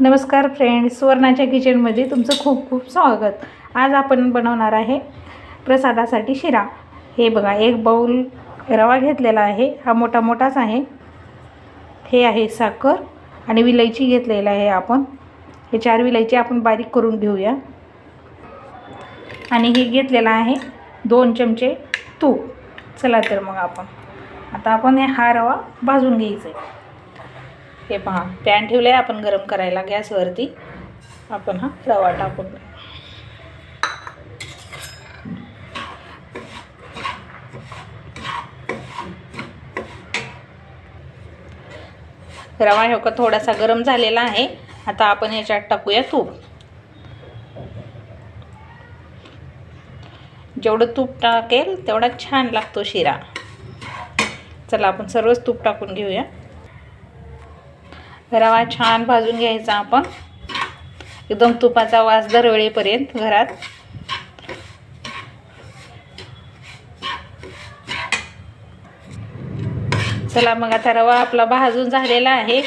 नमस्कार फ्रेंड्स सुवर्णाच्या किचनमध्ये तुमचं खूप खूप स्वागत. आज आपण बनवणार आहे प्रसादासाठी शिरा. हे बघा एक बाऊल रवा घेतलेला आहे. हा मोठा मोठाच आहे. हे आहे साखर आणि विलायची घेतलेला आहे आपण. हे चार विलायची आपण बारीक करून घेऊया. आणि हे घेतलेलं आहे दोन चमचे तूप. चला तर मग आपण. आता आपण हा रवा भाजून घ्यायचा आहे. हे पहा पॅन ठेवलं आहे आपण गरम करायला गॅसवरती आपण हा रवा टाकून रवा हे का थोडासा गरम झालेला आहे. आता आपण याच्यात टाकूया तूप. जेवढं तूप टाकेल तेवढा छान लागतो शिरा. चला आपण सर्वच तूप टाकून घेऊया. रवा छान भाजून घ्यायचा आपण. एकदम तुपाचा वास दरवेळेपर्यंत घरात. चला मग आता रवा आपला भाजून झालेला आहे.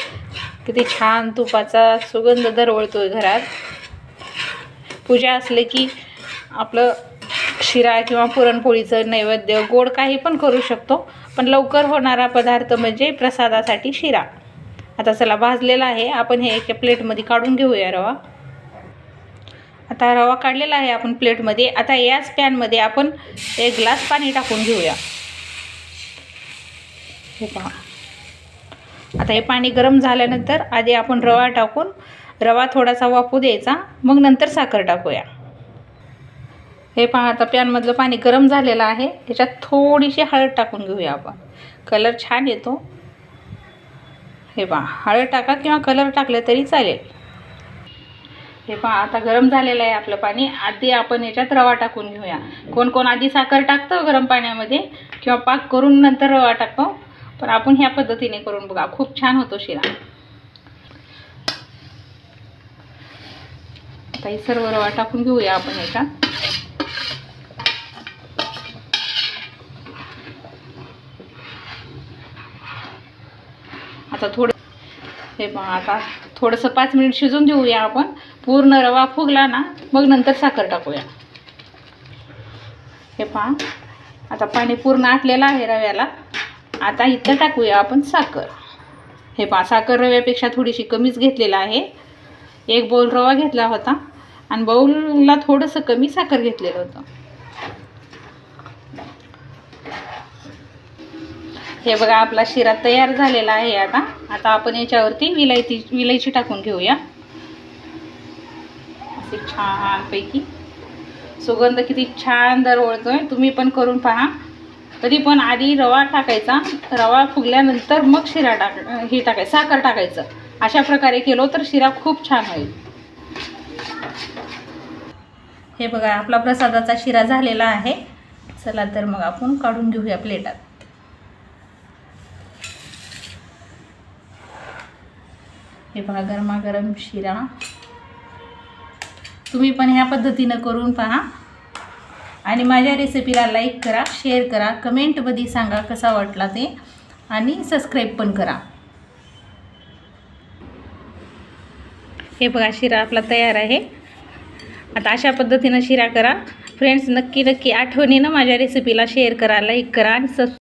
किती छान तुपाचा सुगंध दरवळतोय घरात. पूजा असले की आपलं शिरा किंवा पुरणपोळीचं नैवेद्य गोड काही पण करू शकतो. पण लवकर होणारा पदार्थ म्हणजे प्रसादासाठी शिरा. आता चला भाजलेला आहे. आपण हे एका प्लेटमध्ये काढून घेऊया रवा. आता रवा काढलेला आहे आपण प्लेटमध्ये. आता याच पॅनमध्ये आपण एक ग्लास पाणी टाकून घेऊया. हे पहा. आता हे पाणी गरम झाल्यानंतर आधी आपण रवा टाकून रवा थोडासा वाफू द्यायचा. मग नंतर साखर टाकूया. हे पहा आता पॅनमधलं पाणी गरम झालेलं आहे. त्याच्यात थोडीशी हळद टाकून घेऊया आपण. कलर छान येतो. हे पहा हळद टाका किंवा कलर टाकलं तरी चालेल. हे पहा आता गरम झालेलं आहे आपलं पाणी. आधी आपण याच्यात रवा टाकून घेऊया. कोण कोण आधी साखर टाकतं गरम पाण्यामध्ये किंवा पाक करून नंतर रवा टाकतो. पण आपण ह्या पद्धतीने करून बघा खूप छान होतो शिरा. आता सर्व रवा टाकून घेऊया आपण याच्यात. आता थोडं हे पहा आता थोडंसं पाच मिनिट शिजून देऊया आपण. पूर्ण रवा फुगला ना मग नंतर साखर टाकूया. हे पहा आता पाणी पूर्ण आटलेलं आहे रव्याला. आता इथं टाकूया आपण साखर. हे पहा साखर रव्यापेक्षा थोडीशी कमीच घेतलेला आहे. एक बाऊल रवा घेतला होता. आणि बाऊलला थोडंसं कमी साखर घेतलेलं होतं. हे बघा आपला शिरा तयार झालेला आहे आता. आता आपण याच्यावरती विलायची विलायची टाकून घेऊया. असे छानपैकी. सुगंध किती छान दरवळतोय. तुम्ही पण करून पहा. तरी पण आधी रवा टाकायचा. रवा फुगल्यानंतर मग शिरा टाक हे टाकायचं साखर टाकायचं. अशा प्रकारे केलो तर शिरा खूप छान होईल. हे बघा आपला प्रसादाचा शिरा झालेला आहे. चला तर मग आपण काढून घेऊया प्लेटात. हे बघा गरमागरम शिरा. तुम्ही पण ह्या पद्धतीनं करून पहा. आणि माझ्या रेसिपीला लाईक करा शेअर करा कमेंटमध्ये सांगा कसा वाटला ते. आणि सबस्क्राईब पण करा. हे बघा शिरा आपला तयार आहे. आता अशा पद्धतीनं शिरा करा. फ्रेंड्स नक्की नक्की आठवणीनं माझ्या रेसिपीला शेअर करा लाईक करा आणि सब